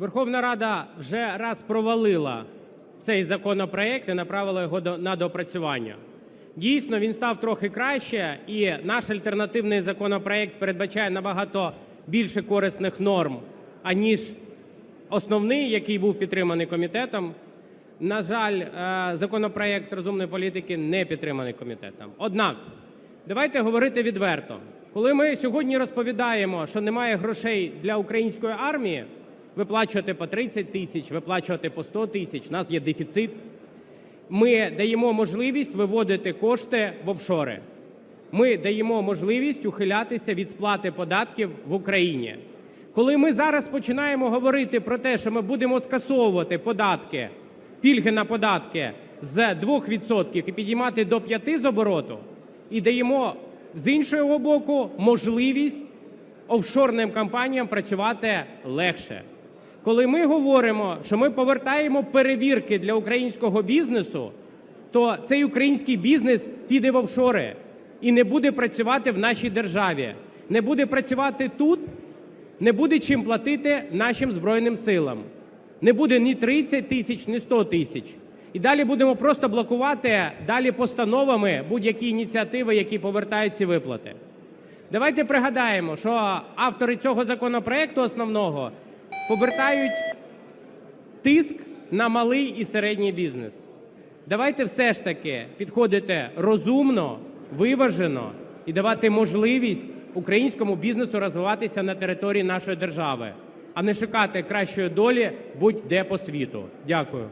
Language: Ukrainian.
Верховна Рада вже раз провалила цей законопроект і направила його на доопрацювання. Дійсно, він став трохи краще, і наш альтернативний законопроект передбачає набагато більше корисних норм, аніж основний, який був підтриманий комітетом. На жаль, е, законопроект розумної політики не підтриманий комітетом. Однак, давайте говорити відверто. Коли ми сьогодні розповідаємо, що немає грошей для української армії, виплачувати по 30 тисяч, виплачувати по 100 тисяч, у нас є дефіцит. Ми даємо можливість виводити кошти в офшори. Ми даємо можливість ухилятися від сплати податків в Україні. Коли ми зараз починаємо говорити про те, що ми будемо скасовувати податки, пільги на податки з 2% і підіймати до 5% з обороту, і даємо з іншого боку можливість офшорним компаніям працювати легше. Коли ми говоримо, що ми повертаємо перевірки для українського бізнесу, то цей український бізнес піде в офшори і не буде працювати в нашій державі, не буде працювати тут, не буде чим платити нашим Збройним силам. Не буде ні 30 тисяч, ні 100 тисяч. І далі будемо просто блокувати далі постановами будь-які ініціативи, які повертають ці виплати. Давайте пригадаємо, що автори цього законопроекту основного повертають тиск на малий і середній бізнес. Давайте все ж таки підходити розумно, виважено і давати можливість українському бізнесу розвиватися на території нашої держави, а не шукати кращої долі будь-де по світу. Дякую.